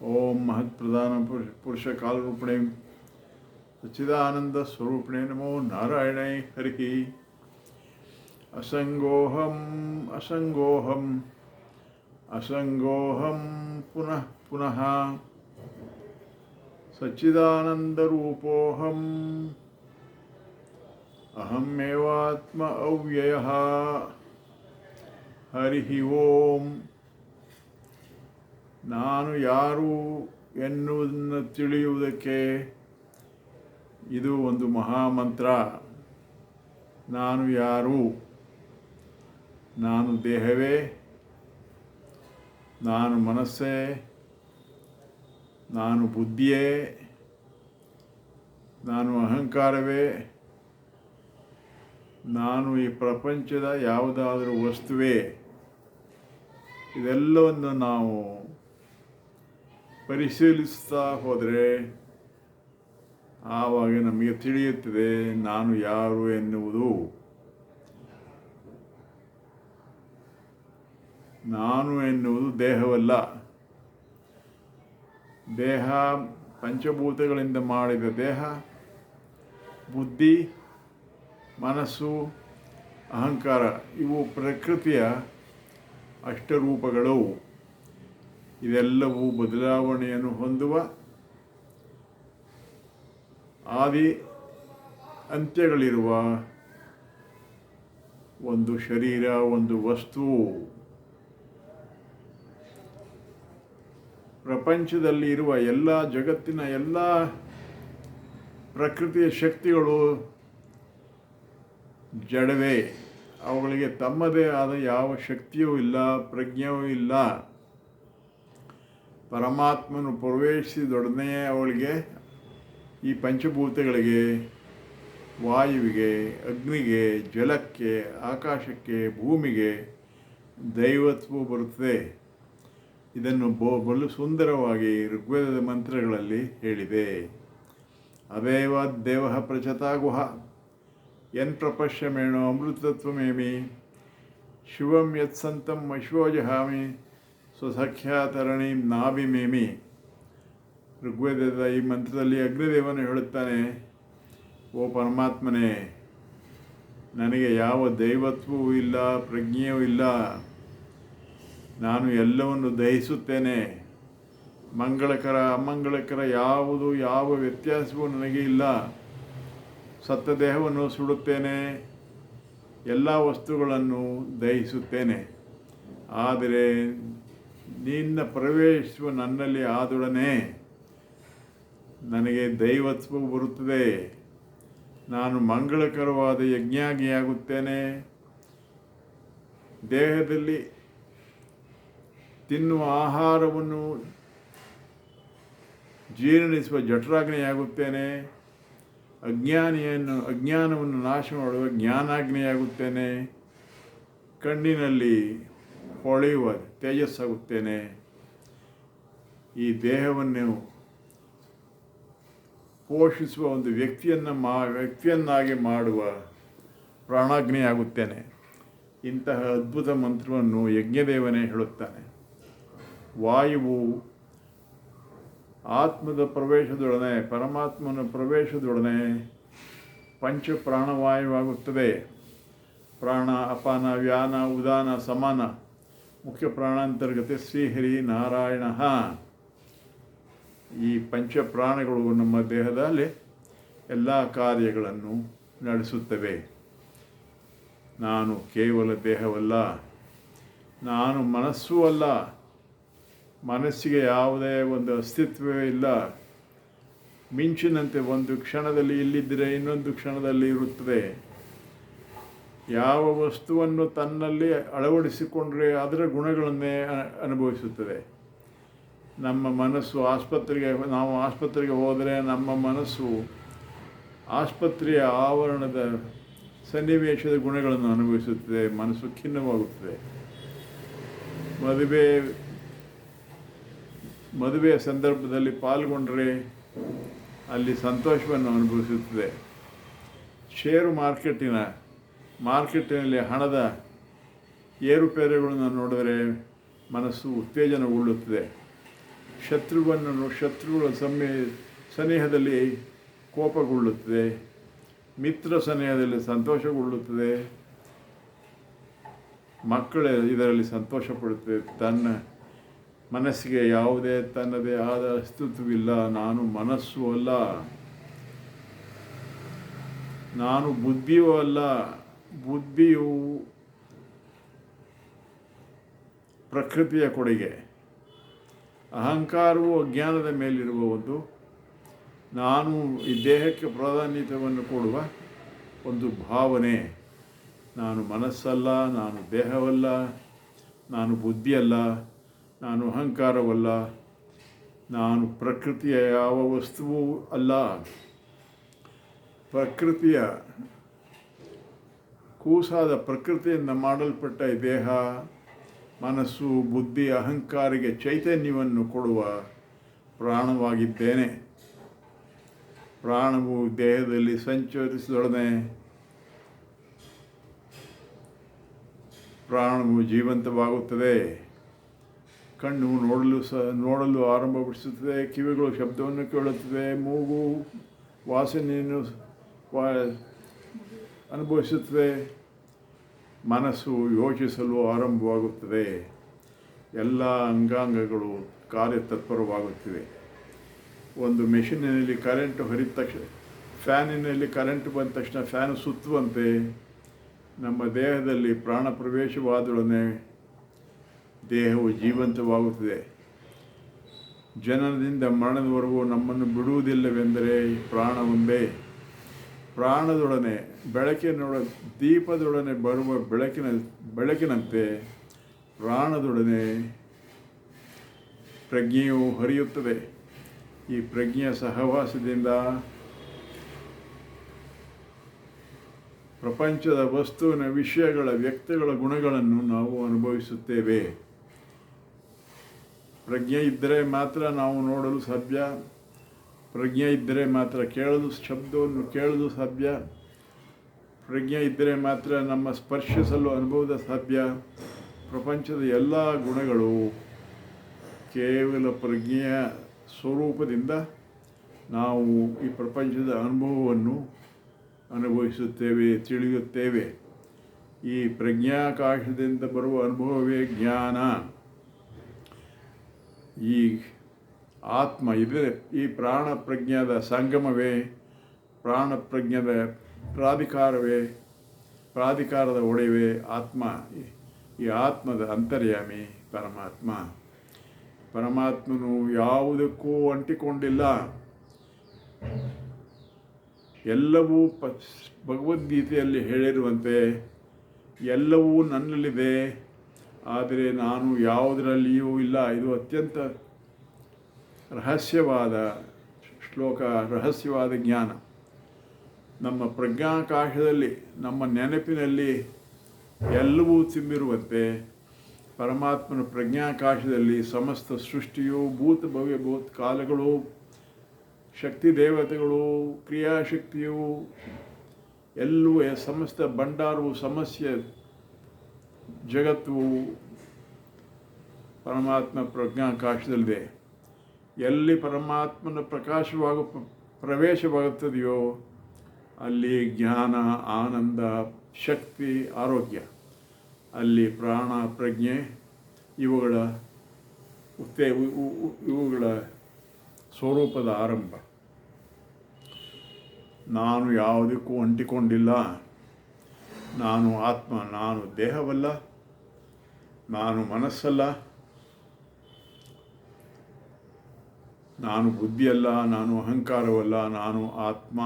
ಓಂ ಮಹತ್ಪ್ರಧಾನ ಪುರುಷ ಪುರುಷ ಕಾಲರೂಪಿಣೆ ಸಚ್ಚಿದಾನಂದ ಸ್ವರೂಪಿಣೆ ನಮೋ ನಾರಾಯಣೈ ಹರಿ ಅಸಂಗೋಹಂ ಅಸಂಗೋಹಂ ಅಸಂಗೋಹಂ ಪುನಃ ಪುನಃ ಸಚ್ಚಿದಾನಂದರೂಪೋಹಂ ಅಹಮೇವಾತ್ಮ ಅವ್ಯಯ ಹರಿ ಓಂ ನಾನು ಯಾರು ಎನ್ನುವುದನ್ನು ತಿಳಿಯುವುದಕ್ಕೆ ಇದು ಒಂದು ಮಹಾಮಂತ್ರ. ನಾನು ಯಾರು? ನಾನು ದೇಹವೇ? ನಾನು ಮನಸ್ಸೇ? ನಾನು ಬುದ್ಧಿಯೇ? ನಾನು ಅಹಂಕಾರವೇ? ನಾನು ಈ ಪ್ರಪಂಚದ ಯಾವುದಾದರೂ ವಸ್ತುವೇ? ಇದೆಲ್ಲವನ್ನು ನಾವು ಪರಿಶೀಲಿಸ್ತಾ ಹೋದರೆ ಆವಾಗ ನಮಗೆ ತಿಳಿಯುತ್ತದೆ, ನಾನು ಯಾರು ಎನ್ನುವುದು. ನಾನು ಎನ್ನುವುದು ದೇಹವಲ್ಲ. ದೇಹ ಪಂಚಭೂತಗಳಿಂದ ಮಾಡಿದ ದೇಹ, ಬುದ್ಧಿ, ಮನಸ್ಸು, ಅಹಂಕಾರ, ಇವು ಪ್ರಕೃತಿಯ ಅಷ್ಟರೂಪಗಳು. ಇದೆಲ್ಲವೂ ಬದಲಾವಣೆಯನ್ನು ಹೊಂದುವ ಆದಿ ಅಂತ್ಯಗಳಿರುವ ಒಂದು ಶರೀರ, ಒಂದು ವಸ್ತು. ಪ್ರಪಂಚದಲ್ಲಿ ಇರುವ ಎಲ್ಲ ಜಗತ್ತಿನ ಎಲ್ಲ ಪ್ರಕೃತಿಯ ಶಕ್ತಿಗಳು ಜಡವೇ. ಅವುಗಳಿಗೆ ತಮ್ಮದೇ ಆದ ಯಾವ ಶಕ್ತಿಯೂ ಇಲ್ಲ, ಪ್ರಜ್ಞೆಯೂ ಇಲ್ಲ. ಪರಮಾತ್ಮನು ಪ್ರವೇಶಿಸಿದೊಡನೆ ಅವಳಿಗೆ ಈ ಪಂಚಭೂತಗಳಿಗೆ, ವಾಯುವಿಗೆ, ಅಗ್ನಿಗೆ, ಜಲಕ್ಕೆ, ಆಕಾಶಕ್ಕೆ, ಭೂಮಿಗೆ ದೈವತ್ವ ಬರುತ್ತದೆ. ಇದನ್ನು ಬೋ, ಬಲು ಸುಂದರವಾಗಿ ಋಗ್ವೇದದ ಮಂತ್ರಗಳಲ್ಲಿ ಹೇಳಿದೆ. ಅದೇವ ದೇವ ಪ್ರಚತಾಗುಹ. ಎನ್ ಪ್ರಪಶ್ಯಮೇಣೋ ಅಮೃತತ್ವಮೇಮಿ. ಶಿವಂ ಯತ್ಸಂತಂ ಅಶ್ವೋಜಹಾಮಿ. ಸ್ವಸಖ್ಯಾತರಣೀಂ ನಾಭಿಮೇಮಿ ಋಗ್ವೇದದ ಈ ಮಂತ್ರದಲ್ಲಿ ಅಗ್ನಿದೇವನು ಹೇಳುತ್ತಾನೆ, ಓ ಪರಮಾತ್ಮನೇ, ನನಗೆ ಯಾವ ದೈವತ್ವವೂ ಇಲ್ಲ, ಪ್ರಜ್ಞೆಯೂ ಇಲ್ಲ. ನಾನು ಎಲ್ಲವನ್ನು ದಹಿಸುತ್ತೇನೆ. ಮಂಗಳಕರ, ಅಮಂಗಳಕರ ಯಾವುದು, ಯಾವ ವ್ಯತ್ಯಾಸವೂ ನನಗೆ ಇಲ್ಲ. ಸತ್ತ ದೇಹವನ್ನು ಸುಡುತ್ತೇನೆ, ಎಲ್ಲ ವಸ್ತುಗಳನ್ನು ದಹಿಸುತ್ತೇನೆ. ಆದರೆ ನಿನ್ನ ಪ್ರವೇಶಿಸುವ ನನ್ನಲ್ಲಿ ಆದೊಡನೆ ನನಗೆ ದೈವತ್ವ ಬರುತ್ತದೆ. ನಾನು ಮಂಗಳಕರವಾದ ಯಜ್ಞಾಗಿಯಾಗುತ್ತೇನೆ. ದೇಹದಲ್ಲಿ ತಿನ್ನುವ ಆಹಾರವನ್ನು ಜೀರ್ಣಿಸುವ ಜಠರಾಗ್ನೆಯಾಗುತ್ತೇನೆ. ಅಜ್ಞಾನಿಯನ್ನು, ಅಜ್ಞಾನವನ್ನು ನಾಶ ಮಾಡುವ ಜ್ಞಾನಾಗ್ನೆಯಾಗುತ್ತೇನೆ. ಕಣ್ಣಿನಲ್ಲಿ ಹೊಳೆಯುವ ತೇಜಸ್ಸಾಗುತ್ತೇನೆ. ಈ ದೇಹವನ್ನು ಪೋಷಿಸುವ ಒಂದು ವ್ಯಕ್ತಿಯನ್ನು ಮಾ, ವ್ಯಕ್ತಿಯನ್ನಾಗಿ ಮಾಡುವ ಪ್ರಾಣಾಗ್ನಿಯಾಗುತ್ತೇನೆ. ಇಂತಹ ಅದ್ಭುತ ಮಂತ್ರವನ್ನು ಯಜ್ಞದೇವನೇ ಹೇಳುತ್ತಾನೆ. ವಾಯುವು ಆತ್ಮದ ಪ್ರವೇಶದೊಡನೆ, ಪರಮಾತ್ಮನ ಪ್ರವೇಶದೊಡನೆ ಪಂಚ ಪ್ರಾಣವಾಯುವಾಗುತ್ತದೆ ಪ್ರಾಣ, ಅಪಾನ, ವ್ಯಾನ, ಉದಾನ, ಸಮಾನ. ಮುಖ್ಯ ಪ್ರಾಣಾಂತರ್ಗತೆ ಶ್ರೀಹರಿ ನಾರಾಯಣ. ಈ ಪಂಚ ಪ್ರಾಣಗಳು ನಮ್ಮ ದೇಹದಲ್ಲಿ ಎಲ್ಲ ಕಾರ್ಯಗಳನ್ನು ನಡೆಸುತ್ತವೆ. ನಾನು ಕೇವಲ ದೇಹವಲ್ಲ, ನಾನು ಮನಸ್ಸೂ ಅಲ್ಲ, ಮನಸ್ಸಿಗೆ ಯಾವುದೇ ಒಂದು ಅಸ್ತಿತ್ವವೇ ಇಲ್ಲ. ಮಿಂಚಿನಂತೆ ಒಂದು ಕ್ಷಣದಲ್ಲಿ ಇಲ್ಲಿದ್ದರೆ ಇನ್ನೊಂದು ಕ್ಷಣದಲ್ಲಿ ಇರುತ್ತದೆ. ಯಾವ ವಸ್ತುವನ್ನು ತನ್ನಲ್ಲಿ ಅಳವಡಿಸಿಕೊಂಡ್ರೆ ಅದರ ಗುಣಗಳನ್ನೇ ಅನುಭವಿಸುತ್ತದೆ. ನಮ್ಮ ಮನಸ್ಸು ಆಸ್ಪತ್ರೆಗೆ, ನಾವು ಆಸ್ಪತ್ರೆಗೆ ಹೋದರೆ ನಮ್ಮ ಮನಸ್ಸು ಆಸ್ಪತ್ರೆಯ ಆವರಣದ ಸನ್ನಿವೇಶದ ಗುಣಗಳನ್ನು ಅನುಭವಿಸುತ್ತದೆ, ಮನಸ್ಸು ಖಿನ್ನವಾಗುತ್ತದೆ. ಮದುವೆ, ಮದುವೆಯ ಸಂದರ್ಭದಲ್ಲಿ ಪಾಲ್ಗೊಂಡರೆ ಅಲ್ಲಿ ಸಂತೋಷವನ್ನು ಅನುಭವಿಸುತ್ತದೆ. ಷೇರು ಮಾರ್ಕೆಟಿನ ಮಾರ್ಕೆಟಿನಲ್ಲಿ ಹಣದ ಏರುಪೇರುಗಳನ್ನು ನೋಡಿದರೆ ಮನಸ್ಸು ಉತ್ತೇಜನಗೊಳ್ಳುತ್ತದೆ. ಶತ್ರುವನ್ನು ಶತ್ರುಗಳ ಸಮ್ಮೆ ಸನೇಹದಲ್ಲಿ ಕೋಪಗೊಳ್ಳುತ್ತದೆ. ಮಿತ್ರ ಸನೇಹದಲ್ಲಿ ಸಂತೋಷಗೊಳ್ಳುತ್ತದೆ. ಮಕ್ಕಳ ಇದರಲ್ಲಿ ಸಂತೋಷ ಪಡುತ್ತದೆ ತನ್ನ ಮನಸ್ಸಿಗೆ ಯಾವುದೇ ತನ್ನದೇ ಆದ ಅಸ್ತಿತ್ವವಿಲ್ಲ. ನಾನು ಮನಸ್ಸು ಅಲ್ಲ. ನಾನು ಬುದ್ಧಿಯೂ ಅಲ್ಲ. ಬುದ್ಧಿಯು ಪ್ರಕೃತಿಯ ಕೊಡುಗೆ ಅಹಂಕಾರವು ಅಜ್ಞಾನದ ಮೇಲಿರುವ ಒಂದು ನಾನು ಈ ದೇಹಕ್ಕೆ ಪ್ರಾಧಾನ್ಯತೆಯನ್ನು ಕೊಡುವ ಒಂದು ಭಾವನೆ ನಾನು ಮನಸ್ಸಲ್ಲ ನಾನು ದೇಹವಲ್ಲ ನಾನು ಬುದ್ಧಿಯಲ್ಲ ನಾನು ಅಹಂಕಾರವಲ್ಲ ನಾನು ಪ್ರಕೃತಿಯ ಯಾವ ವಸ್ತುವೂ ಅಲ್ಲ ಪ್ರಕೃತಿಯ ಕೂಸಾದ ಪ್ರಕೃತಿಯಿಂದ ಮಾಡಲ್ಪಟ್ಟ ಈ ದೇಹ, ಮನಸ್ಸು, ಬುದ್ಧಿ, ಅಹಂಕಾರಿಗೆ ಚೈತನ್ಯವನ್ನು ಕೊಡುವ ಪ್ರಾಣವಾಗಿದ್ದೇನೆ. ಪ್ರಾಣವು ದೇಹದಲ್ಲಿ ಸಂಚರಿಸಿದೊಡನೆ ಪ್ರಾಣವು ಜೀವಂತವಾಗುತ್ತದೆ. ಕಣ್ಣು ನೋಡಲು ಸ, ನೋಡಲು ಆರಂಭಪಡಿಸುತ್ತದೆ ಕಿವಿಗಳು ಶಬ್ದವನ್ನು ಕೇಳುತ್ತದೆ. ಮೂಗು ವಾಸನೆಯನ್ನು ವಾ, ಅನುಭವಿಸುತ್ತದೆ. ಮನಸ್ಸು ಯೋಚಿಸಲು ಆರಂಭವಾಗುತ್ತದೆ. ಎಲ್ಲ ಅಂಗಾಂಗಗಳು ಕಾರ್ಯತತ್ಪರವಾಗುತ್ತಿವೆ. ಒಂದು ಮೆಷಿನಿನಲ್ಲಿ ಕರೆಂಟ್ ಹರಿದ ತಕ್ಷಣ, ಫ್ಯಾನಿನಲ್ಲಿ ಕರೆಂಟ್ ಬಂದ ತಕ್ಷಣ ಫ್ಯಾನ್ ಸುತ್ತುವಂತೆ ನಮ್ಮ ದೇಹದಲ್ಲಿ ಪ್ರಾಣ ಪ್ರವೇಶವಾದೊಡನೆ ದೇಹವು ಜೀವಂತವಾಗುತ್ತದೆ. ಜನನದಿಂದ ಮರಣದವರೆಗೂ ನಮ್ಮನ್ನು ಬಿಡುವುದಿಲ್ಲವೆಂದರೆ ಪ್ರಾಣ ಒಂದೇ ಪ್ರಾಣದೊಡನೆ, ಬೆಳಕಿನೊಡ, ದೀಪದೊಡನೆ ಬರುವ ಬೆಳಕಿನ, ಬೆಳಕಿನಂತೆ ಪ್ರಾಣದೊಡನೆ ಪ್ರಜ್ಞೆಯು ಹರಿಯುತ್ತದೆ. ಈ ಪ್ರಜ್ಞೆಯ ಸಹವಾಸದಿಂದ ಪ್ರಪಂಚದ ವಸ್ತುವಿನ ವಿಷಯಗಳ, ವ್ಯಕ್ತಿಗಳ ಗುಣಗಳನ್ನು ನಾವು ಅನುಭವಿಸುತ್ತೇವೆ. ಪ್ರಜ್ಞೆ ಇದ್ದರೆ ಮಾತ್ರ ನಾವು ನೋಡಲು ಸಾಧ್ಯ. ಪ್ರಜ್ಞೆ ಇದ್ದರೆ ಮಾತ್ರ ಕೇಳಲು, ಶಬ್ದವನ್ನು ಕೇಳಲು ಸಾಧ್ಯ. ಪ್ರಜ್ಞೆ ಇದ್ದರೆ ಮಾತ್ರ ನಮ್ಮ ಸ್ಪರ್ಶಿಸಲು ಅನುಭವದ ಸಾಧ್ಯ. ಪ್ರಪಂಚದ ಎಲ್ಲ ಗುಣಗಳು ಕೇವಲ ಪ್ರಜ್ಞೆಯ ಸ್ವರೂಪದಿಂದ ನಾವು ಈ ಪ್ರಪಂಚದ ಅನುಭವವನ್ನು ಅನುಭವಿಸುತ್ತೇವೆ, ತಿಳಿಯುತ್ತೇವೆ. ಈ ಪ್ರಜ್ಞಾಕಾಶದಿಂದ ಬರುವ ಅನುಭವವೇ ಜ್ಞಾನ. ಈ ಆತ್ಮ ಇದೆ ಈ ಪ್ರಾಣ ಪ್ರಜ್ಞದ ಸಂಗಮವೇ ಪ್ರಾಣ ಪ್ರಜ್ಞದ ಪ್ರಾಧಿಕಾರವೇ, ಪ್ರಾಧಿಕಾರದ ಒಡೆಯವೇ ಆತ್ಮ. ಈ ಆತ್ಮದ ಅಂತರ್ಯಾಮಿ ಪರಮಾತ್ಮ. ಪರಮಾತ್ಮನು ಯಾವುದಕ್ಕೂ ಅಂಟಿಕೊಂಡಿಲ್ಲ. ಎಲ್ಲವೂ ಪ, ಭಗವದ್ಗೀತೆಯಲ್ಲಿ ಹೇಳಿರುವಂತೆ ಎಲ್ಲವೂ ನನ್ನಲ್ಲಿದೆ. ಆದರೆ ನಾನು ಯಾವುದರಲ್ಲಿಯೂ ಇಲ್ಲ. ಇದು ಅತ್ಯಂತ ರಹಸ್ಯವಾದ ಶ್ಲೋಕ, ರಹಸ್ಯವಾದ ಜ್ಞಾನ. ನಮ್ಮ ಪ್ರಜ್ಞಾಕಾಶದಲ್ಲಿ, ನಮ್ಮ ನೆನಪಿನಲ್ಲಿ ಎಲ್ಲವೂ ತುಂಬಿರುವಂತೆ ಪರಮಾತ್ಮನ ಪ್ರಜ್ಞಾಕಾಶದಲ್ಲಿ ಸಮಸ್ತ ಸೃಷ್ಟಿಯು ಭೂತ, ಭವ್ಯ ಭೂತ್ ಕಾಲಗಳು, ಶಕ್ತಿ ದೇವತೆಗಳು, ಕ್ರಿಯಾಶಕ್ತಿಯು, ಎಲ್ಲವೂ ಸಮಸ್ತ ಭಂಡಾರವು, ಸಮಸ್ಯೆ ಜಗತ್ತು ಪರಮಾತ್ಮ ಪ್ರಜ್ಞಾಕಾಶದಲ್ಲಿದೆ. ಎಲ್ಲಿ ಪರಮಾತ್ಮನ ಪ್ರಕಾಶವಾಗ ಪ್ರವೇಶವಾಗುತ್ತದೆಯೋ ಅಲ್ಲಿ ಜ್ಞಾನ, ಆನಂದ, ಶಕ್ತಿ, ಆರೋಗ್ಯ. ಅಲ್ಲಿ ಪ್ರಾಣ, ಪ್ರಜ್ಞೆ ಇವುಗಳ ಉತ್ತೇ ಇವುಗಳ ಸ್ವರೂಪದ ಆರಂಭ. ನಾನು ಯಾವುದಕ್ಕೂ ಅಂಟಿಕೊಂಡಿಲ್ಲ. ನಾನು ಆತ್ಮ, ನಾನು ದೇಹವಲ್ಲ. ನಾನು ಮನಸ್ಸಲ್ಲ. ನಾನು ಬುದ್ಧಿಯಲ್ಲ, ನಾನು ಅಹಂಕಾರವಲ್ಲ, ನಾನು ಆತ್ಮ.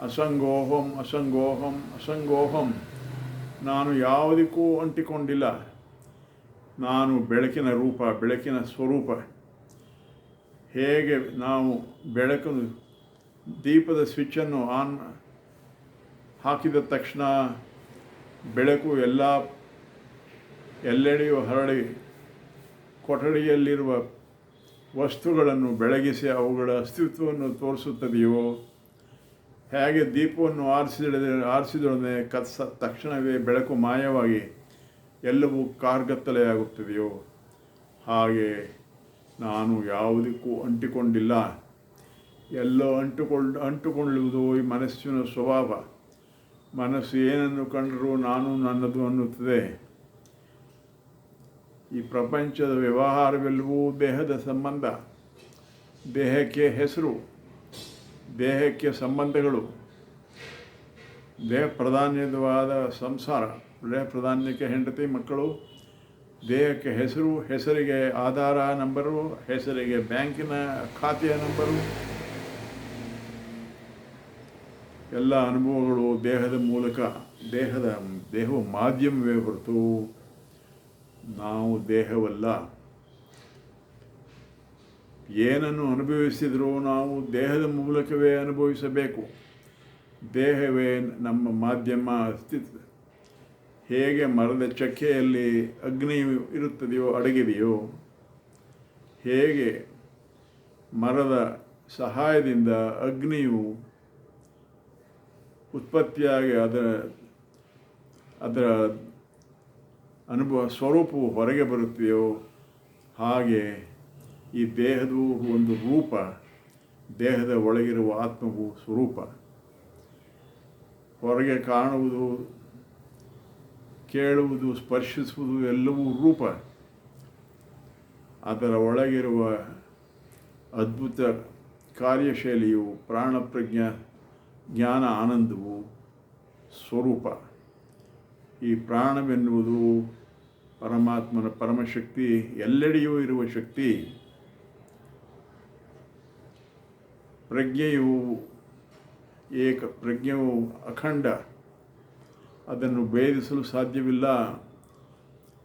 ಅಸಂಗೋಹಂ ಅಸಂಗೋಹಂ ಅಸಂಗೋಹಂ. ನಾನು ಯಾವುದಕ್ಕೂ ಅಂಟಿಕೊಂಡಿಲ್ಲ. ನಾನು ಬೆಳಕಿನ ರೂಪ, ಬೆಳಕಿನ ಸ್ವರೂಪ. ಹೇಗೆ ನಾವು ಬೆಳಕು ದೀಪದ ಸ್ವಿಚ್ಚನ್ನು ಆನ್ ಹಾಕಿದ ತಕ್ಷಣ ಬೆಳಕು ಎಲ್ಲ, ಎಲ್ಲೆಡೆಯೂ ಹರಡಿ ಕೊಠಡಿಯಲ್ಲಿರುವ ವಸ್ತುಗಳನ್ನು ಬೆಳಗಿಸಿ ಅವುಗಳ ಅಸ್ತಿತ್ವವನ್ನು ತೋರಿಸುತ್ತದೆಯೋ? ಹೇಗೆ ದೀಪವನ್ನು ಆರಿಸಿದ ಆರಿಸಿದೊಡನೆ ಕತ್ಸ ತಕ್ಷಣವೇ ಬೆಳಕು ಮಾಯವಾಗಿ ಎಲ್ಲವೂ ಕಾರ್ಗತ್ತಲೆಯಾಗುತ್ತದೆಯೋ ಹಾಗೆ ನಾನು ಯಾವುದಕ್ಕೂ ಅಂಟಿಕೊಂಡಿಲ್ಲ. ಎಲ್ಲೋ ಅಂಟುಕೊಂಡು, ಅಂಟುಕೊಳ್ಳುವುದು ಈ ಮನಸ್ಸಿನ ಸ್ವಭಾವ. ಮನಸ್ಸು ಏನನ್ನು ಕಂಡರೂ ನಾನು ನನ್ನದು ಅನ್ನುತ್ತದೆ. ಈ ಪ್ರಪಂಚದ ವ್ಯವಹಾರವೆಲ್ಲವೂ ದೇಹದ ಸಂಬಂಧ. ದೇಹಕ್ಕೆ ಹೆಸರು, ದೇಹಕ್ಕೆ ಸಂಬಂಧಗಳು. ದೇಹ ಪ್ರಧಾನ್ಯವಾದ ಸಂಸಾರ, ದೇಹ ಪ್ರಧಾನ್ಯಕ್ಕೆ ಹೆಂಡತಿ, ಮಕ್ಕಳು. ದೇಹಕ್ಕೆ ಹೆಸರು, ಹೆಸರಿಗೆ ಆಧಾರ ನಂಬರು, ಹೆಸರಿಗೆ ಬ್ಯಾಂಕಿನ ಖಾತೆಯ ನಂಬರು. ಎಲ್ಲ ಅನುಭವಗಳು ದೇಹದ ಮೂಲಕ, ದೇಹದ, ದೇಹವು ಮಾಧ್ಯಮವೇ ಹೊರತು ನಾವು ದೇಹವಲ್ಲ. ಏನನ್ನು ಅನುಭವಿಸಿದರೂ ನಾವು ದೇಹದ ಮೂಲಕವೇ ಅನುಭವಿಸಬೇಕು. ದೇಹವೇ ನಮ್ಮ ಮಾಧ್ಯಮ ಅಸ್ತಿತ್ವ ಹೇಗೆ ಮರದ ಚಕ್ಕೆಯಲ್ಲಿ ಅಗ್ನಿ ಇರುತ್ತದೆಯೋ, ಅಡಗಿದೆಯೋ, ಹೇಗೆ ಮರದ ಸಹಾಯದಿಂದ ಅಗ್ನಿಯು ಉತ್ಪತ್ತಿಯಾಗಿ ಅದರ ಅದರ ಅನುಭವ ಸ್ವರೂಪವು ಹೊರಗೆ ಬರುತ್ತೆಯೋ ಹಾಗೆ ಈ ದೇಹದ ಒಂದು ರೂಪ, ದೇಹದ ಒಳಗಿರುವ ಆತ್ಮವು ಸ್ವರೂಪ. ಹೊರಗೆ ಕಾಣುವುದು, ಕೇಳುವುದು, ಸ್ಪರ್ಶಿಸುವುದು ಎಲ್ಲವೂ ರೂಪ. ಅದರ ಒಳಗಿರುವ ಅದ್ಭುತ ಕಾರ್ಯಶೈಲಿಯು ಪ್ರಾಣಪ್ರಜ್ಞ, ಜ್ಞಾನ ಆನಂದವು ಸ್ವರೂಪ. ಈ ಪ್ರಾಣವೆನ್ನುವುದು ಪರಮಾತ್ಮನ ಪರಮಶಕ್ತಿ, ಎಲ್ಲೆಡೆಯೂ ಇರುವ ಶಕ್ತಿ. ಪ್ರಜ್ಞೆಯು ಏಕ, ಪ್ರಜ್ಞೆಯು ಅಖಂಡ. ಅದನ್ನು ಭೇದಿಸಲು ಸಾಧ್ಯವಿಲ್ಲ.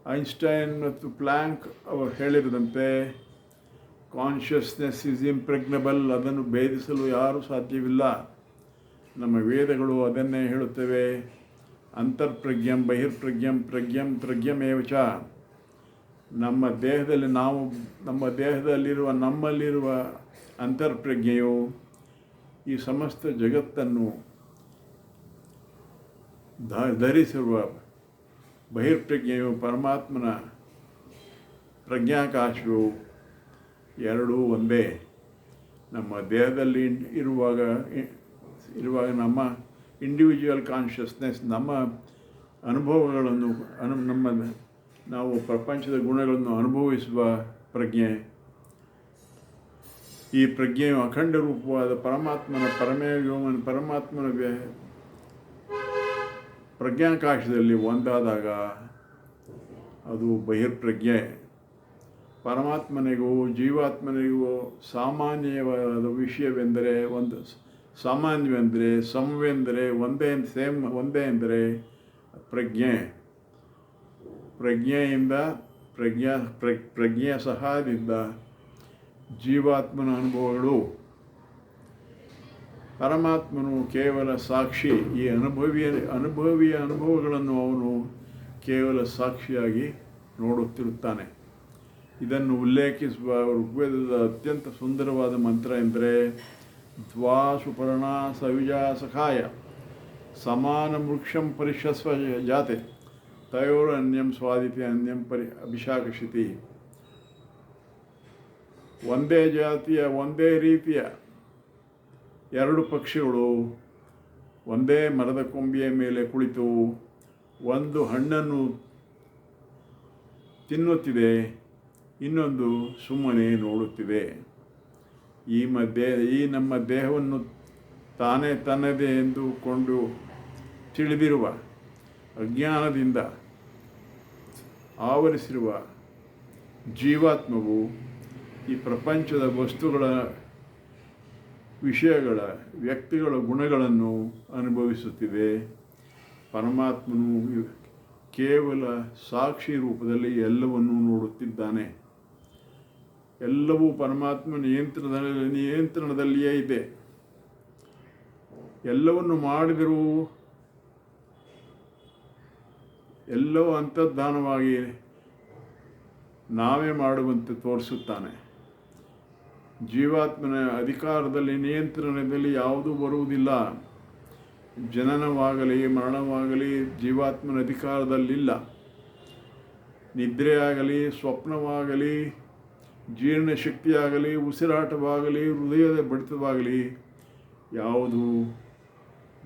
ಐನ್ಸ್ಟೈನ್ ಮತ್ತು ಪ್ಲ್ಯಾಂಕ್ ಅವರು ಹೇಳಿರದಂತೆ ಕಾನ್ಷಿಯಸ್ನೆಸ್ ಇಸ್ ಇಂಪ್ರೆಗ್ನಬಲ್ ಅದನ್ನು ಭೇದಿಸಲು ಯಾರೂ ಸಾಧ್ಯವಿಲ್ಲ. ನಮ್ಮ ವೇದಗಳು ಅದನ್ನೇ ಹೇಳುತ್ತವೆ. ಅಂತರ್ಪ್ರಜ್ಞಂ, ಬಹಿರ್ಪ್ರಜ್ಞಂ, ಪ್ರಜ್ಞಂ, ಪ್ರಜ್ಞಮೇವ ಚ. ನಮ್ಮ ದೇಹದಲ್ಲಿ ನಾವು, ನಮ್ಮ ದೇಹದಲ್ಲಿರುವ, ನಮ್ಮಲ್ಲಿರುವ ಅಂತರ್ಪ್ರಜ್ಞೆಯು ಈ ಸಮಸ್ತ ಜಗತ್ತನ್ನು ಧ, ಧರಿಸಿರುವ ಬಹಿರ್ಪ್ರಜ್ಞೆಯು ಪರಮಾತ್ಮನ ಪ್ರಜ್ಞಾಕಾಶವು ಎರಡೂ ಒಂದೇ. ನಮ್ಮ ದೇಹದಲ್ಲಿ ಇರುವಾಗ ಇರುವಾಗ ನಮ್ಮ ಇಂಡಿವಿಜುವಲ್ ಕಾನ್ಷಿಯಸ್ನೆಸ್ ನಮ್ಮ ಅನುಭವಗಳನ್ನು, ಅನು, ನಮ್ಮ ನಾವು ಪ್ರಪಂಚದ ಗುಣಗಳನ್ನು ಅನುಭವಿಸುವ ಪ್ರಜ್ಞೆ. ಈ ಪ್ರಜ್ಞೆಯು ಅಖಂಡ ರೂಪವಾದ ಪರಮಾತ್ಮನ ಪರಮೇ ವ್ಯೋಮನ, ಪರಮಾತ್ಮನ ಪ್ರಜ್ಞಾಕಾಶದಲ್ಲಿ ಒಂದಾದಾಗ ಅದು ಬಹಿರ್ಪ್ರಜ್ಞೆ. ಪರಮಾತ್ಮನಿಗೂ, ಜೀವಾತ್ಮನಿಗೂ ಸಾಮಾನ್ಯವಾದ ವಿಷಯವೆಂದರೆ ಒಂದು ಸಾಮಾನ್ಯವೆಂದರೆ, ಸಮವೆಂದರೆ ಒಂದೇ ಸೇಮ್, ಒಂದೇ ಎಂದರೆ ಪ್ರಜ್ಞೆ. ಪ್ರಜ್ಞೆಯಿಂದ ಪ್ರಜ್ಞಾ, ಪ್ರ, ಪ್ರಜ್ಞೆಯ ಸಹಾಯದಿಂದ ಜೀವಾತ್ಮನ ಅನುಭವಗಳು. ಪರಮಾತ್ಮನು ಕೇವಲ ಸಾಕ್ಷಿ, ಈ ಅನುಭವಿಯ ಅನುಭವಿಯ ಅನುಭವಗಳನ್ನು ಅವನು ಕೇವಲ ಸಾಕ್ಷಿಯಾಗಿ ನೋಡುತ್ತಿರುತ್ತಾನೆ. ಇದನ್ನು ಉಲ್ಲೇಖಿಸುವ ಋಗ್ವೇದದ ಅತ್ಯಂತ ಸುಂದರವಾದ ಮಂತ್ರ ಎಂದರೆ ದ್ವಾ ಸುಪರ್ಣ ಸವಿಜ ಸಖಾಯ ಸಮಾನ ವೃಕ್ಷಂ ಪರಿಶಸ್ವ ಜಾತೆ ತಯೋರು ಅನ್ಯಂ ಸ್ವಾದಿತಿ ಅನ್ಯಂ ಪರಿ ಅಭಿಷಾಕಿತಿ ಒಂದೇ ಜಾತಿಯ, ಒಂದೇ ರೀತಿಯ ಎರಡು ಪಕ್ಷಿಗಳು ಒಂದೇ ಮರದ ಕೊಂಬೆಯ ಮೇಲೆ ಕುಳಿತು ಒಂದು ಹಣ್ಣನ್ನು ತಿನ್ನುತ್ತಿದೆ, ಇನ್ನೊಂದು ಸುಮ್ಮನೆ ನೋಡುತ್ತಿದೆ. ಈ ಮಧ್ಯೆ, ಈ ನಮ್ಮ ದೇಹವನ್ನು ತಾನೇ ತನ್ನದೇ ಎಂದುಕೊಂಡು ತಿಳಿದಿರುವ ಅಜ್ಞಾನದಿಂದ ಆವರಿಸಿರುವ ಜೀವಾತ್ಮವು ಈ ಪ್ರಪಂಚದ ವಸ್ತುಗಳ ವಿಷಯಗಳ, ವ್ಯಕ್ತಿಗಳ ಗುಣಗಳನ್ನು ಅನುಭವಿಸುತ್ತಿದೆ. ಪರಮಾತ್ಮನು ಕೇವಲ ಸಾಕ್ಷಿ ರೂಪದಲ್ಲಿ ಎಲ್ಲವನ್ನೂ ನೋಡುತ್ತಿದ್ದಾನೆ. ಎಲ್ಲವೂ ಪರಮಾತ್ಮ ನಿಯಂತ್ರಣದಲ್ಲಿ ನಿಯಂತ್ರಣದಲ್ಲಿಯೇ ಇದೆ. ಎಲ್ಲವನ್ನು ಮಾಡಿದರೂ ಎಲ್ಲವೂ ಅಂತರ್ಧಾನವಾಗಿ ನಾವೇ ಮಾಡುವಂತೆ ತೋರಿಸುತ್ತಾನೆ. ಜೀವಾತ್ಮನ ಅಧಿಕಾರದಲ್ಲಿ, ನಿಯಂತ್ರಣದಲ್ಲಿ ಯಾವುದೂ ಬರುವುದಿಲ್ಲ. ಜನನವಾಗಲಿ, ಮರಣವಾಗಲಿ ಜೀವಾತ್ಮನ ಅಧಿಕಾರದಲ್ಲಿಲ್ಲ. ನಿದ್ರೆಯಾಗಲಿ, ಸ್ವಪ್ನವಾಗಲಿ ಜೀರ್ಣಶಕ್ತಿಯಾಗಲಿ ಉಸಿರಾಟವಾಗಲಿ, ಹೃದಯದ ಬಡಿತವಾಗಲಿ, ಯಾವುದು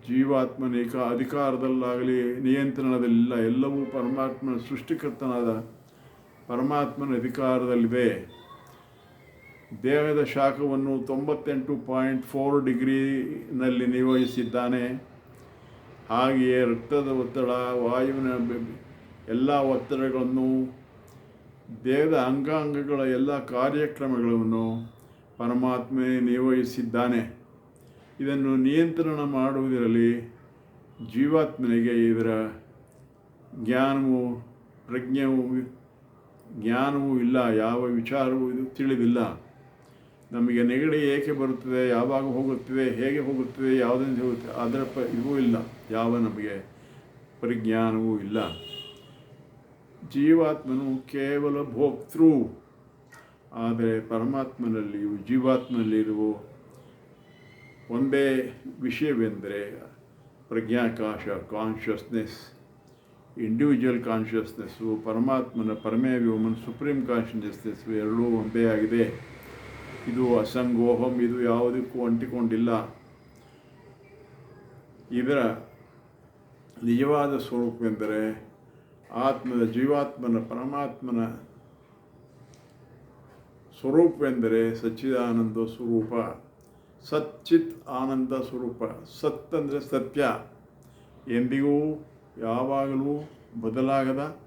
ಜೀವಾತ್ಮನೇಕ ಅಧಿಕಾರದಲ್ಲಾಗಲಿ, ನಿಯಂತ್ರಣದಲ್ಲಿಲ್ಲ, ಎಲ್ಲವೂ ಪರಮಾತ್ಮನ ಸೃಷ್ಟಿಕರ್ತನಾದ ಪರಮಾತ್ಮನ ಅಧಿಕಾರದಲ್ಲಿವೆ. ದೇಹದ ಶಾಖವನ್ನು ತೊಂಬತ್ತೆಂಟು ಪಾಯಿಂಟ್ ಫೋರ್ ಡಿಗ್ರಿನಲ್ಲಿ ನಿರ್ವಹಿಸಿದ್ದಾನೆ. ಹಾಗೆಯೇ ರಕ್ತದ ಒತ್ತಡ, ವಾಯುವಿನ ಎಲ್ಲ ಒತ್ತಡಗಳನ್ನು ದೇಹದ ಅಂಗಾಂಗಗಳ ಎಲ್ಲ ಕಾರ್ಯಕ್ರಮಗಳನ್ನು ಪರಮಾತ್ಮೆ ನಿರ್ವಹಿಸಿದ್ದಾನೆ. ಇದನ್ನು ನಿಯಂತ್ರಣ ಮಾಡುವುದರಲ್ಲಿ ಜೀವಾತ್ಮನಿಗೆ ಇದರ ಜ್ಞಾನವು ಪ್ರಜ್ಞೆಯೂ ಜ್ಞಾನವೂ ಇಲ್ಲ, ಯಾವ ವಿಚಾರವೂ ಇದು ತಿಳಿದಿಲ್ಲ. ನಮಗೆ ನೆಗಡಿ ಏಕೆ ಬರುತ್ತದೆ, ಯಾವಾಗ ಹೋಗುತ್ತದೆ, ಹೇಗೆ ಹೋಗುತ್ತದೆ ಯಾವುದನ್ನು ಹೋಗುತ್ತೆ ಅದರ ಪ ಇವೂ ಇಲ್ಲ. ಯಾವ ನಮಗೆ ಪರಿಜ್ಞಾನವೂ ಇಲ್ಲ. ಜೀವಾತ್ಮನು ಕೇವಲ ಭೋಕ್ತೃ. ಆದರೆ ಪರಮಾತ್ಮನಲ್ಲಿಯೂ ಜೀವಾತ್ಮನಲ್ಲಿರುವ? ಒಂದೇ ವಿಷಯವೆಂದರೆ ಪ್ರಜ್ಞಾಕಾಶ, ಕಾನ್ಷಿಯಸ್ನೆಸ್. ಇಂಡಿವಿಜುವಲ್ ಕಾನ್ಷಿಯಸ್ನೆಸ್ಸು ಪರಮಾತ್ಮನ ಪರಮೇ ವ್ಯೋಮನ್ ಸುಪ್ರೀಂ ಕಾನ್ಷಿಯಸ್ನೆಸ್ಸು ಎರಡೂ ಒಂದೇ ಆಗಿದೆ. ಇದು ಅಸಂಗೋಹಂ, ಇದು ಯಾವುದಕ್ಕೂ ಅಂಟಿಕೊಂಡಿಲ್ಲ. ಇದರ ನಿಜವಾದ ಸ್ವರೂಪವೆಂದರೆ ಆತ್ಮದ ಜೀವಾತ್ಮನ ಪರಮಾತ್ಮನ ಸ್ವರೂಪವೆಂದರೆ ಸಚ್ಚಿದಾನಂದ ಸ್ವರೂಪ. ಸಚ್ಚಿತ್ ಆನಂದ ಸ್ವರೂಪ. ಸತ್ ಅಂದರೆ ಸತ್ಯ. ಎಂದಿಗೂ, ಯಾವಾಗಲೂ ಬದಲಾಗದ,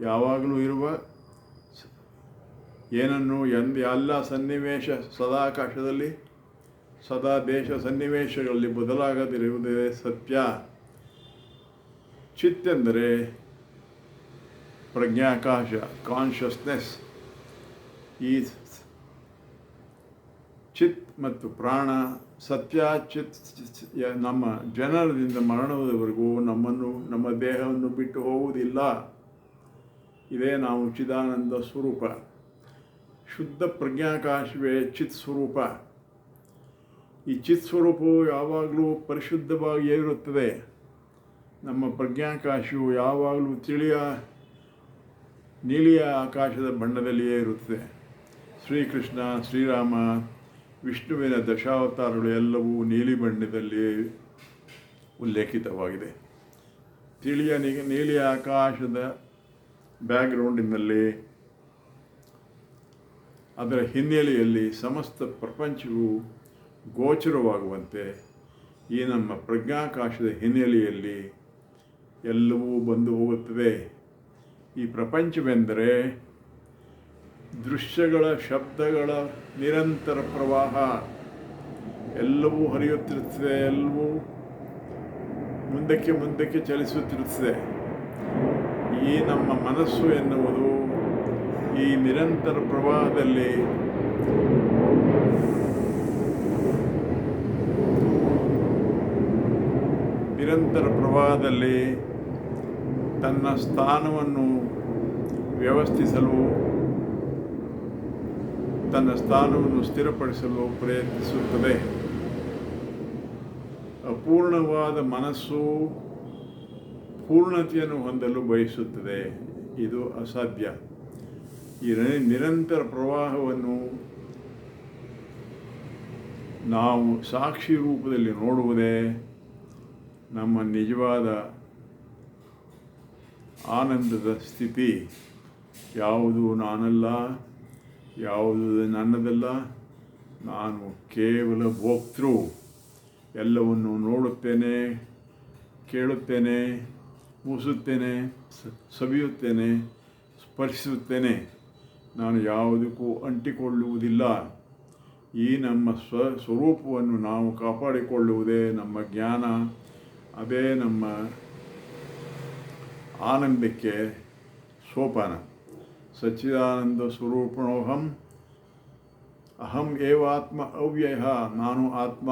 ಯಾವಾಗಲೂ ಇರುವ ಏನನ್ನು ಎಂದ ಎಲ್ಲ ಸನ್ನಿವೇಶ ಸದಾಕಾಶದಲ್ಲಿ, ಸದಾ ದೇಶ ಸನ್ನಿವೇಶಗಳಲ್ಲಿ ಬದಲಾಗದಿರುವುದೇ ಸತ್ಯ. ಚಿತ್ ಎಂದರೆ ಪ್ರಜ್ಞಾಕಾಶ ಕಾನ್ಷಿಯಸ್ನೆಸ್ ಈ ಚಿತ್ ಮತ್ತು ಪ್ರಾಣ, ಸತ್ಯ, ಚಿತ್ ನಮ್ಮ ಜನರದಿಂದ ಮರಣದವರೆಗೂ ನಮ್ಮನ್ನು, ನಮ್ಮ ದೇಹವನ್ನು ಬಿಟ್ಟು ಹೋಗುವುದಿಲ್ಲ. ಇದೇ ನಾವು ಚಿದಾನಂದ ಸ್ವರೂಪ. ಶುದ್ಧ ಪ್ರಜ್ಞಾಕಾಶವೇ ಚಿತ್ ಸ್ವರೂಪ. ಈ ಚಿತ್ ಸ್ವರೂಪವು ಯಾವಾಗಲೂ ಪರಿಶುದ್ಧವಾಗಿಯೇ ಇರುತ್ತದೆ ನಮ್ಮ ಪ್ರಜ್ಞಾಕಾಶವು ಯಾವಾಗಲೂ ತಿಳಿಯ ನೀಲಿಯ ಆಕಾಶದ ಬಣ್ಣದಲ್ಲಿಯೇ ಇರುತ್ತದೆ. ಶ್ರೀಕೃಷ್ಣ, ಶ್ರೀರಾಮ, ವಿಷ್ಣುವಿನ ದಶಾವತಾರಗಳು ಎಲ್ಲವೂ ನೀಲಿ ಬಣ್ಣದಲ್ಲಿ ಉಲ್ಲೇಖಿತವಾಗಿದೆ. ತಿಳಿಯ ನೀಲಿಯ ಆಕಾಶದ ಬ್ಯಾಕ್ಗ್ರೌಂಡಿನಲ್ಲಿ, ಅದರ ಹಿನ್ನೆಲೆಯಲ್ಲಿ ಸಮಸ್ತ ಪ್ರಪಂಚವು ಗೋಚರವಾಗುವಂತೆ ಈ ನಮ್ಮ ಪ್ರಜ್ಞಾಕಾಶದ ಹಿನ್ನೆಲೆಯಲ್ಲಿ ಎಲ್ಲವೂ ಬಂದು ಹೋಗುತ್ತದೆ ಈ ಪ್ರಪಂಚವೆಂದರೆ ದೃಶ್ಯಗಳ, ಶಬ್ದಗಳ ನಿರಂತರ ಪ್ರವಾಹ. ಎಲ್ಲವೂ ಹರಿಯುತ್ತಿರುತ್ತದೆ, ಎಲ್ಲವೂ ಮುಂದಕ್ಕೆ ಮುಂದಕ್ಕೆ ಚಲಿಸುತ್ತಿರುತ್ತದೆ. ಈ ನಮ್ಮ ಮನಸ್ಸು ಎನ್ನುವುದು ಈ ನಿರಂತರ ಪ್ರವಾಹದಲ್ಲಿ ನಿರಂತರ ಪ್ರವಾಹದಲ್ಲಿ ತನ್ನ ಸ್ಥಾನವನ್ನು ವ್ಯವಸ್ಥಿಸಲು, ತನ್ನ ಸ್ಥಾನವನ್ನು ಸ್ಥಿರಪಡಿಸಲು ಪ್ರಯತ್ನಿಸುತ್ತದೆ. ಅಪೂರ್ಣವಾದ ಮನಸ್ಸು ಪೂರ್ಣತೆಯನ್ನು ಹೊಂದಲು ಬಯಸುತ್ತದೆ. ಇದು ಅಸಾಧ್ಯ. ಈ ನಿರಂತರ ಪ್ರವಾಹವನ್ನು ನಾವು ಸಾಕ್ಷಿ ರೂಪದಲ್ಲಿ ನೋಡುವುದೇ ನಮ್ಮ ನಿಜವಾದ ಆನಂದದ ಸ್ಥಿತಿ. ಯಾವುದು ನಾನಲ್ಲ, ಯಾವುದು ನನ್ನದಲ್ಲ, ನಾನು ಕೇವಲ ಭೋಕ್ತೃ. ಎಲ್ಲವನ್ನು ನೋಡುತ್ತೇನೆ, ಕೇಳುತ್ತೇನೆ, ಮೂಸುತ್ತೇನೆ, ಸವಿಯುತ್ತೇನೆ, ಸ್ಪರ್ಶಿಸುತ್ತೇನೆ. ನಾನು ಯಾವುದಕ್ಕೂ ಅಂಟಿಕೊಳ್ಳುವುದಿಲ್ಲ. ಈ ನಮ್ಮ ಸ್ವ ಸ್ವರೂಪವನ್ನು ನಾವು ಕಾಪಾಡಿಕೊಳ್ಳುವುದೇ ನಮ್ಮ ಜ್ಞಾನ. ಅದೇ ನಮ್ಮ ಆನಂದಕ್ಕೆ ಸೋಪಾನ. ಸಚ್ಚಿದಾನಂದ ಸ್ವರೂಪಣೋಹಂ ಅಹಂ ಏವಾತ್ಮ ಅವ್ಯಯ, ನಾನು ಆತ್ಮ.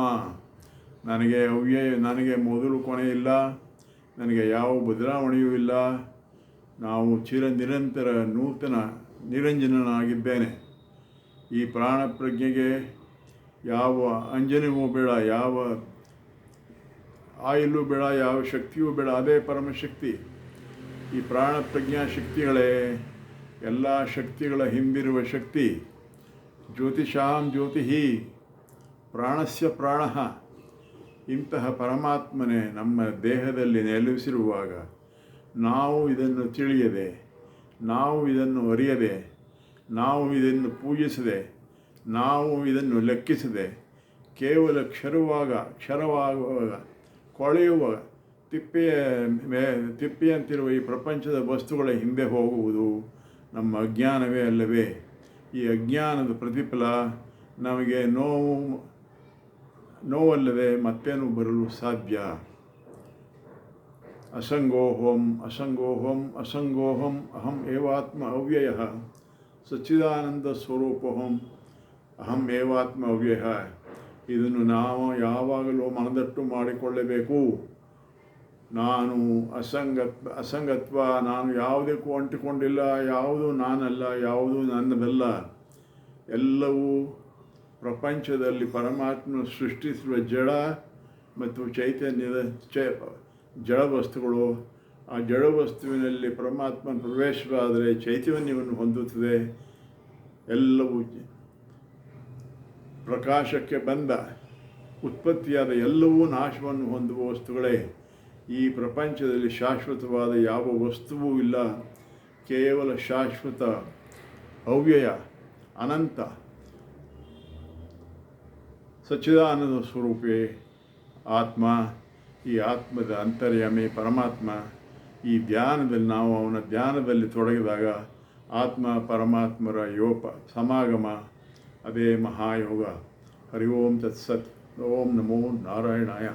ನನಗೆ ಅವ್ಯಯ, ನನಗೆ ಮೊದಲು ಕೊನೆ ಇಲ್ಲ. ನನಗೆ ಯಾವ ಬದಲಾವಣೆಯೂ ಇಲ್ಲ. ನಾವು ಚಿರ ನಿರಂತರ ನೂತನ ನಿರಂಜನನಾಗಿದ್ದೇನೆ. ಈ ಪ್ರಾಣ ಪ್ರಜ್ಞೆಗೆ ಯಾವ ಅಂಜನೆಯೂ ಬೇಡ, ಯಾವ ಆಯಿಲು ಬೇಡ, ಯಾವ ಶಕ್ತಿಯೂ ಬೇಡ, ಅದೇ ಪರಮಶಕ್ತಿ. ಈ ಪ್ರಾಣ ಪ್ರಜ್ಞಾ ಶಕ್ತಿಗಳೇ ಎಲ್ಲ ಶಕ್ತಿಗಳ ಹಿಂದಿರುವ ಶಕ್ತಿ, ಜ್ಯೋತಿಷಾಂ ಜ್ಯೋತಿ ಪ್ರಾಣಸ್ಯ ಪ್ರಾಣ, ಇಂತಹ ಪರಮಾತ್ಮನೇ ನಮ್ಮ ದೇಹದಲ್ಲಿ ನೆಲೆಸಿರುವಾಗ ನಾವು ಇದನ್ನು ತಿಳಿಯದೆ, ನಾವು ಇದನ್ನು ಅರಿಯದೆ, ನಾವು ಇದನ್ನು ಪೂಜಿಸದೆ, ನಾವು ಇದನ್ನು ಲೆಕ್ಕಿಸದೆ, ಕೇವಲ ಕ್ಷರವಾಗ, ಕ್ಷರವಾಗುವಾಗ ಕೊಳೆಯುವ ತಿಪ್ಪೆಯ ಮೇ, ತಿಪ್ಪೆಯಂತಿರುವ ಈ ಪ್ರಪಂಚದ ವಸ್ತುಗಳ ಹಿಂದೆ ಹೋಗುವುದು. ನಮ್ಮ ಅಜ್ಞಾನವೇ ಅಲ್ಲವೇ? ಈ ಅಜ್ಞಾನದ ಪ್ರತಿಫಲ ನಮಗೆ ನೋವು, ನೋವಲ್ಲದೆ ಮತ್ತೇನು ಬರಲು ಸಾಧ್ಯ? ಅಸಂಗೋಹಂ ಅಸಂಗೋಹಂ ಅಸಂಗೋಹಂ, ಅಹಂ ಏವಾತ್ಮ ಅವ್ಯಯ. ಸಚ್ಚಿದಾನಂದ ಸ್ವರೂಪಹಂ, ಅಹಂ ಏವಾತ್ಮ ಅವ್ಯಯ. ಇದನ್ನು ನಾವು ಯಾವಾಗಲೂ ಮನದಟ್ಟು ಮಾಡಿಕೊಳ್ಳಬೇಕು. ನಾನು ಅಸಂಗತ್, ಅಸಂಗತ್ವ, ನಾನು ಯಾವುದಕ್ಕೂ ಅಂಟಿಕೊಂಡಿಲ್ಲ, ಯಾವುದು ನಾನಲ್ಲ, ಯಾವುದು ನನ್ನದಲ್ಲ, ಎಲ್ಲವೂ ಪ್ರಪಂಚದಲ್ಲಿ ಪರಮಾತ್ಮ ಸೃಷ್ಟಿಸಿರುವ ಜಡ ಮತ್ತು ಚೈತನ್ಯದ ಚ, ಜಡ ವಸ್ತುಗಳು. ಆ ಜಡ ವಸ್ತುವಿನಲ್ಲಿ ಪರಮಾತ್ಮನ ಪ್ರವೇಶವಾದರೆ ಚೈತನ್ಯವನ್ನು ಹೊಂದುತ್ತದೆ. ಎಲ್ಲವೂ ಪ್ರಕಾಶಕ್ಕೆ ಬಂದ ಉತ್ಪತ್ತಿಯಾದ ಎಲ್ಲವೂ ನಾಶವನ್ನು ಹೊಂದುವ ವಸ್ತುಗಳೇ. ಈ ಪ್ರಪಂಚದಲ್ಲಿ ಶಾಶ್ವತವಾದ ಯಾವ ವಸ್ತುವೂ ಇಲ್ಲ. ಕೇವಲ ಶಾಶ್ವತ ಅವ್ಯಯ ಅನಂತ ಸಚ್ಚಿದಾನಂದ ಸ್ವರೂಪೇ ಆತ್ಮ. ಈ ಆತ್ಮದ ಅಂತರ್ಯಾಮಿ ಪರಮಾತ್ಮ. ಈ ಧ್ಯಾನದಲ್ಲಿ ನಾವು ಅವನ ಧ್ಯಾನದಲ್ಲಿ ತೊಡಗಿದಾಗ ಆತ್ಮ ಪರಮಾತ್ಮರ ಯೋಪ, ಸಮಾಗಮ, ಅದೇ ಮಹಾಯೋಗ. ಹರಿ ಓಂ ತತ್ಸತ್. ಓಂ ನಮೋ ನಾರಾಯಣಾಯ.